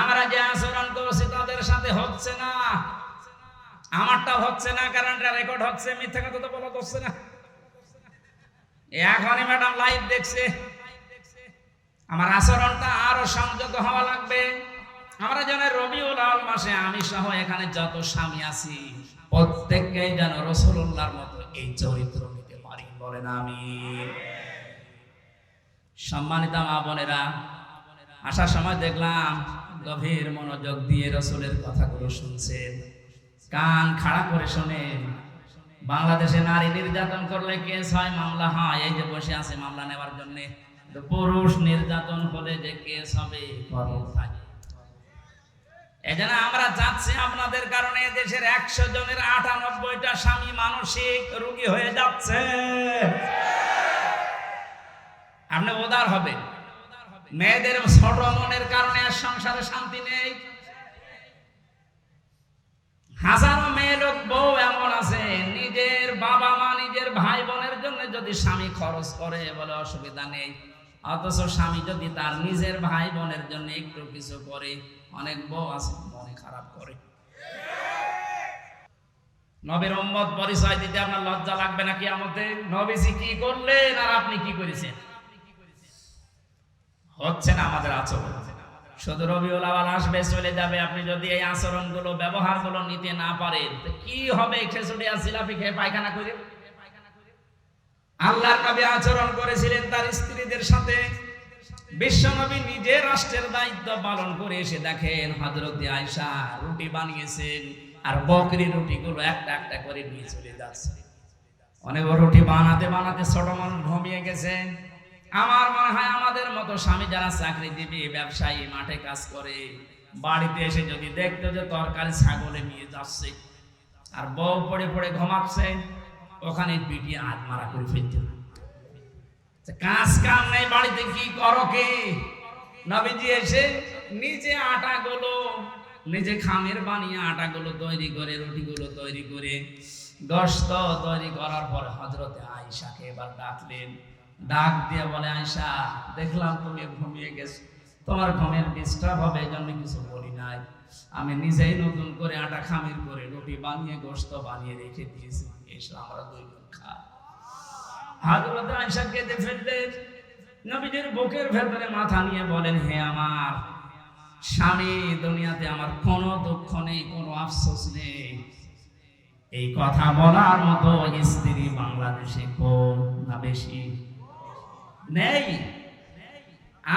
আমরা যে আচরণ করছি তাদের সাথে হচ্ছে না। আমারটা হচ্ছে না কারণ রেকর্ড হচ্ছে, মিথ্যা কথা তো বলা হচ্ছে না। এখনই ম্যাডাম লাইভ দেখছে। আমার আচরণটা আরও সংযত হওয়া লাগবে। আমরা যেন রবিউল আল মাসে আমি সহ এখানে যত স্বামী আছি প্রত্যেককে যেন রসুল্লাহর মতো এই চরিত্র নিতে পারি। বলেন আমি সম্মানিত মা বোনেরা, আসার সময় দেখলাম গভীর মনোযোগ দিয়ে রসুলের কথাগুলো শুনছেন। কান খাড়া করে শোনেন। বাংলাদেশে নারী নির্যাতন করলে কেস হয়, মামলা হয়। এই যে বসে আছে মামলা নেওয়ার জন্য। পুরুষ নির্যাতন হলে যে কেস হবে খবর থাকে। এজন্য আমরা যাচ্ছি আপনাদের কারণে দেশের একশো জনের আটানব্বইটা স্বামী মানসিক রোগী হয়ে যাচ্ছে। আপনি উদার হবেন। মেয়েদের ছোট মনের কারণে আর সংসারে শান্তি নেই। হাজারো মেয়ে লোক বউ এমন আছে, নিজের বাবা মা, নিজের ভাই বোনের জন্য যদি স্বামী খরচ করে বলে অসুবিধা নেই। অথচ স্বামী যদি তার নিজের ভাই বোনের জন্য একটু কিছু করে, অনেক বউ আছে, মনে খারাপ করে। নবীর উম্মত পরিচয় দিতে আপনার লজ্জা লাগবে নাকি আমাদের নবীজি কি করলেন আর আপনি কি করেছেন? হচ্ছে না আমাদের আচরণ। শুধু রবিউল আওয়াল আসবে, চলে যাবে। আপনি যদি এই আচরণগুলো, ব্যবহারগুলো নিতে না পারেন কি হবে খেসুড়ি আর জিলাপি খেয়ে পায়খানা করে? আল্লাহর নবী আচরণ করেছিলেন তার স্ত্রীদের সাথে। বিশ্বনবী নিজে রাষ্ট্রের দায়িত্ব পালন করে এসে দেখেন হজরত আয়সা রুটি বানিয়েছেন আর বকরি রুটিগুলো একটা একটা করে নিয়ে চলে যাচ্ছে। অনেক রুটি বানাতে বানাতে ছোট মানুষ ঘুমিয়ে গেছে। আমার মনে হয় আমাদের মতো স্বামী যারা চাকরি দিবে ব্যবসায়ী, মাঠে কাজ করে, বাড়িতে এসে যদি দেখতো যে তরকারি ছাগলে নিয়ে যাচ্ছে আর বউ পড়ে পড়ে ঘুমাচ্ছে, ওখানে পিটিয়ে হাত মারা করে ফেলতে কাজ কাম নেই, বাড়িতে কি করো কি? নবীজি এসে নিজে আটা গুলো নিজে খামের বানিয়ে আটা গুলো তৈরি করে রুটি গুলো তৈরি করে দশত তৈরি করার পর হজরতে আয়সাকে এবার ডাকলেন। ডাক দিয়ে বলে আয়সা দেখলাম তুমি ঘুমিয়ে গেছো। তোমার ঘুমের ডিস্টার্ব হবে এই জন্য কিছু বলি নাই। আমি নিজেই নতুন করে আটা খামির করে রুটি বানিয়ে গোস্ত বানিয়ে রেখে দিয়েছি। এসে, আমরা দুইজন খাই হাজরত আয়েশা কেঁদে ফেললেন। নবীজির বুকের ভেতরে মাথা নিয়ে বলেন, হে আমার স্বামী, দুনিয়াতে আমার কোনো দুঃখ নেই, কোনো আফসোস নেই। এই কথা বলার মতো স্ত্রী বাংলাদেশে কম না বেশি নেই।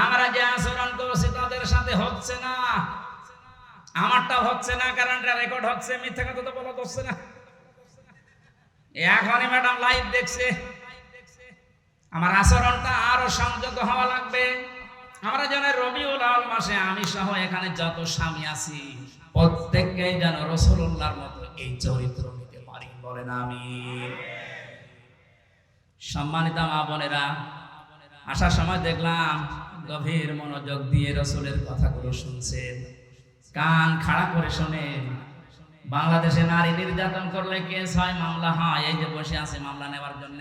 আমরা যে আচরণ করছি তাদের সাথে হচ্ছে না। আমারটা হচ্ছে না কারণ রেকর্ড হচ্ছে, মিথ্যা কথা তো বলা হচ্ছে না। এখনই ম্যাডাম লাইভ দেখছে। আমার আচরণটা আরও সংযত হওয়া লাগবে। আমরা যেন রবিউল আল মাসে আমি সহ এখানে যত স্বামী আছি প্রত্যেককে যেন রসুল্লাহর মতো এই চরিত্র নিতে পারি বলেন আমি সম্মানিত মা বোনেরা আসার সময় দেখলাম গভীর মনোযোগ দিয়ে রসুলের কথাগুলো শুনছেন। কান খাড়া করে শোনেন। বাংলাদেশে নারী নির্যাতন করলে কেস হয়, মামলা হয়। এই যে বসে আছে মামলা নেওয়ার জন্য।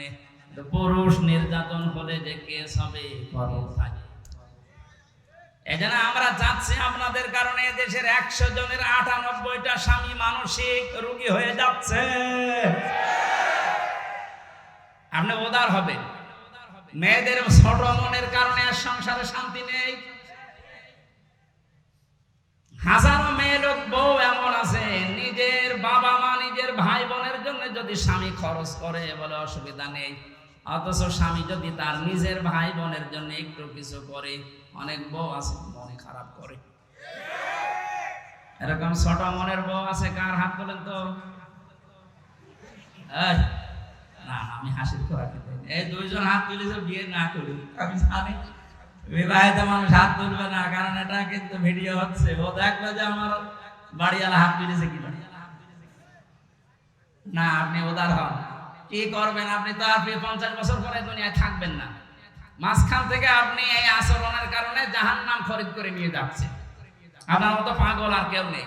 পুরুষ নির্যাতন হলে যে কেস হবে খবর থাকে। এজন্য আমরা যাচ্ছি আপনাদের কারণে দেশের একশো জনের আটানব্বইটা স্বামী মানসিক রোগী হয়ে যাচ্ছে। আপনি উদার হবেন। মেয়েদের ছোট মনের কারণে আর সংসারে শান্তি নেই। হাজারো মেয়ে লোক বউ এমন আছে নিজের বাবা মা নিজের ভাই বোনের জন্য যদি স্বামী খরচ করে বলে অসুবিধা নেই। অথচ স্বামী যদি তার নিজের ভাই বোনের জন্য একটু কিছু করে অনেক বউ আছে মনে খারাপ করে। এরকম ছোট মনের বউ আছে কার হাত তোলেন তো? এই, আমি হাসির খোরাক এই দুইজন হাত তুলেছে বিয়ে না করি। আমি জানি, বিবাহিত মানুষ হাত তুলবে না, কারণ এটা কিন্তু ভিডিও হচ্ছে। ও দেখবে যে আমার বাড়িওয়ালা হাত তুলেছে কিনা। না, আপনি উদার হন। কি করবেন আপনি তো আপনি পঞ্চাশ বছর পরে দুনিয়ায় থাকবেন না। মাঝখান থেকে আপনি এই আচরণের কারণে জাহান নাম খরিদ করে নিয়ে যাচ্ছে আপনার মতো পাগল আর কেউ নেই।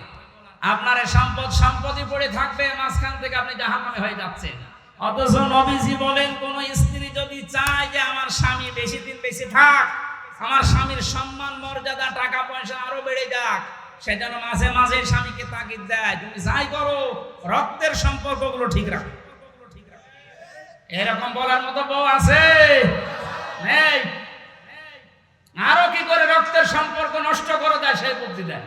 আপনার সম্পদ সম্পত্তি পড়ে থাকবে, মাঝখান থেকে আপনি জাহান নামে হয়ে যাচ্ছেন। অথচ নবীজি বলেন, কোন স্ত্রী যদি চায় যে আমার স্বামী বেশি দিন বেশি থাক, আমার স্বামীর সম্মান, মর্যাদা, টাকা পয়সা আরও বেড়ে যাক, সে যেন মাঝে মাঝে স্বামীকে তাগিদ দেয়। তুমি যাই করো, রক্তের সম্পর্কগুলো ঠিক রাখো। এরকম বলার মতো বউ আছে? আরও কি করে রক্তের সম্পর্ক নষ্ট করে দেয় সেই বুদ্ধি দেয়।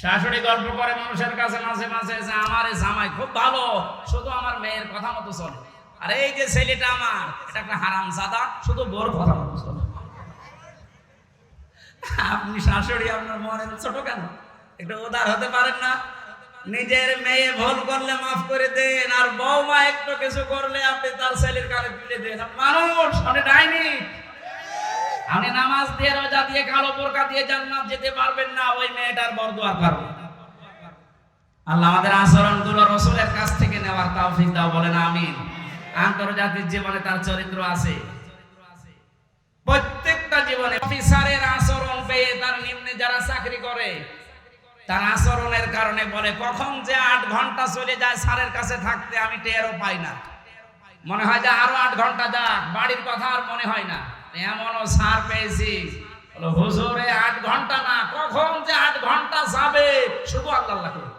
শাশুড়ি গল্প করে মানুষের কাছে মাঝে মাঝে যে, আমার জামাই খুব ভালো, শুধু আমার মেয়ের কথা মতো চলে। আর এই যে ছেলেটা আমার, এটা একটা হারাম জাদা শুধু বোর কথা মতো চলে। আপনি শাশুড়ি আপনার মনের ছোট কেন? একটু উদার হতে পারেন না? নিজের মেয়ে ভুল করলে মাফ করে দেন, আর বৌমা একটু কিছু করলে আপনি তার ছেলের কানে তুলে দেন। মানুষ মানে ডাইনি আপনি নামাজ দিয়ে রোজা দিয়ে কালো বোরকা দিয়ে জান্নাত যেতে পারবেন না, ওই মেয়েটার বরদোয়া করবে আল্লাহ আমাদের আচরণগুলো রসুলের কাছ থেকে নেওয়ার তৌফিক দাও, বলেন আমিন। আন্তর্জাতিক জীবনে তার চরিত্র আছে। প্রত্যেকটা জীবনে অফিসারের আচরণ পেয়ে তার নিম্নে যারা চাকরি করে, তার আচরণের কারণে বলে, কখন যে আট ঘণ্টা চলে যায় স্যারের কাছে থাকতে আমি টেরও পাই না। মনে হয় যে আরও আট ঘণ্টা যাক, বাড়ির কথা আর মনে হয় না। এমনও সার পেয়েছি। হুজুরে, আট ঘণ্টা না, কখন যে আট ঘণ্টা যাবে? শুধু আল্লাহ আল্লাহ করে।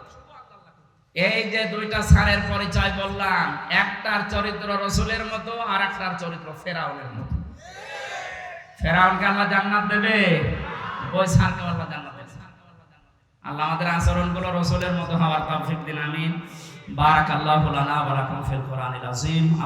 এই যে দুইটা সারের পরিচয় বললাম, একটার চরিত্র রসুলের মতো আর একটার চরিত্র ফেরাউনের মতো। ফেরাউনকে আল্লাহ জান্নাত দেবে? ওই সারকে আল্লাহ জান্নাত দেবে। আল্লাহ আমাদের আচরণগুলো রসুলের মতো হওয়ার তৌফিক দিন, আমিন। বারাকাল্লাহু লানা ওয়া লাকুম ফিল কোরআনিল আযীম।